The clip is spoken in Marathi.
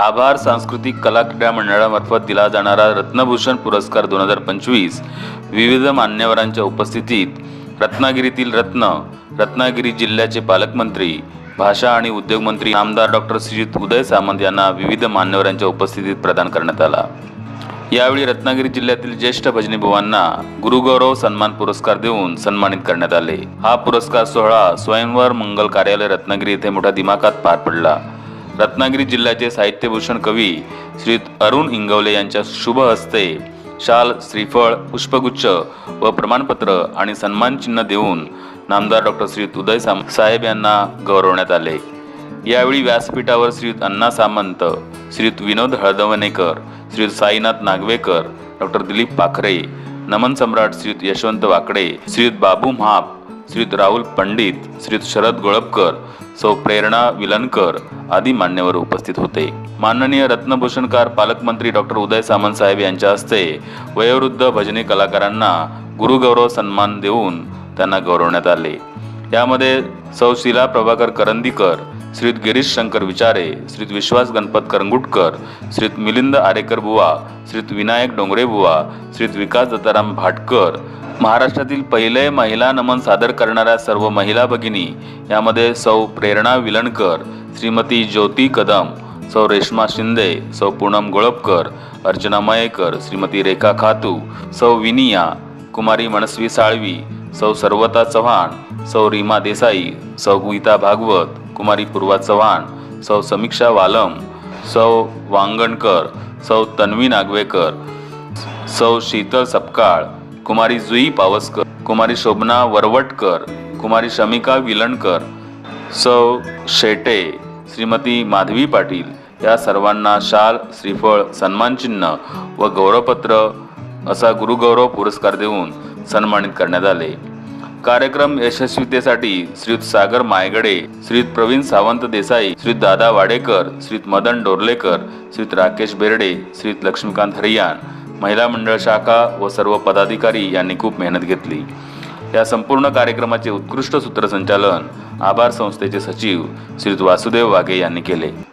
आभार सांस्कृतिक कला क्रीडा मंडळामार्फत दिला जाणारा रत्नभूषण पुरस्कार दोन हजार पंचवीस. विविध मान्यवरांच्या उपस्थितीत रत्नागिरीतील रत्न रत्नागिरी जिल्ह्याचे पालकमंत्री भाषा आणि उद्योग मंत्री आमदार डॉक्टर श्रीजित उदय सामंत यांना विविध मान्यवरांच्या उपस्थितीत प्रदान करण्यात आला. यावेळी रत्नागिरी जिल्ह्यातील ज्येष्ठ भजनीभुवांना गुरुगौरव सन्मान पुरस्कार देऊन सन्मानित करण्यात आले. हा पुरस्कार सोहळा स्वयंवर मंगल कार्यालय रत्नागिरी येथे मोठ्या दिमाखात पार पडला. रत्नागिरी जिल्ह्याचे साहित्यभूषण कवी श्री अरुण इंगवले यांच्या शुभ हस्ते शाल श्रीफळ पुष्पगुच्छ व प्रमाणपत्र आणि सन्मान चिन्ह देऊन नामदार डॉक्टर श्री उदय साम साहेब यांना गौरवण्यात आले. यावेळी व्यासपीठावर श्री अण्णा सामंत श्री विनोद हळदवणेकर श्री साईनाथ नागवेकर डॉक्टर दिलीप पाखरे नमन सम्राट श्री यशवंत वाकडे श्री बाबू म्हाप श्री राहुल पंडित श्री शरद गोळपकर सौ प्रेरणा विलनकर आदी मान्यवर उपस्थित होते. माननीय रत्नभूषणकार पालकमंत्री डॉक्टर उदय सामंत साहेब यांच्या हस्ते वयोवृद्ध भजनी कलाकारांना गुरुगौरव सन्मान देऊन त्यांना गौरवण्यात आले. यामध्ये सौ शिला प्रभाकर करंदीकर श्रीत गिरीश शंकर विचारे श्रीत विश्वास गणपत करंगुटकर श्रीत मिलिंद आरेकर बुवा श्रीत विनायक डोंगरे बुवा श्रीत विकास दत्ताराम भाटकर महाराष्ट्रातील पहिले महिला नमन सादर करणाऱ्या सर्व महिला भगिनी यामध्ये सौ प्रेरणा विलणकर श्रीमती ज्योती कदम सौ रेश्मा शिंदे सौ पूनम गोळपकर अर्चना मयेकर श्रीमती रेखा खातू सौ विनिया कुमारी मनस्वी साळवी सौ सर्वता चव्हाण सौ रीमा देसाई सौ गीता भागवत कुमारी पूर्वा चव्हाण सौ समीक्षा वालम सौ वांगणकर सौ तन्वी नागवेकर सौ शीतल सपकाळ कुमारी जुई पावसकर कुमारी शोभना वरवटकर कुमारी शमिका विलणकर सौ शेटे श्रीमती माधवी पाटील या सर्वांना शाल श्रीफळ सन्मानचिन्ह व गौरवपत्र असा गुरुगौरव पुरस्कार देऊन सन्मानित करण्यात आले. कार्यक्रम यशस्वीतेसाठी श्रीयुत सागर मायगडे श्रीयुत प्रवीण सावंत देसाई श्री दादा वाडेकर श्रीत मदन डोरलेकर श्रीत राकेश बेर्डे श्रीत लक्ष्मीकांत हरियान महिला मंडळ शाखा व सर्व पदाधिकारी यांनी खूप मेहनत घेतली. या संपूर्ण कार्यक्रमाचे उत्कृष्ट सूत्रसंचालन आभार संस्थेचे सचिव श्रीत वासुदेव वाघे यांनी केले.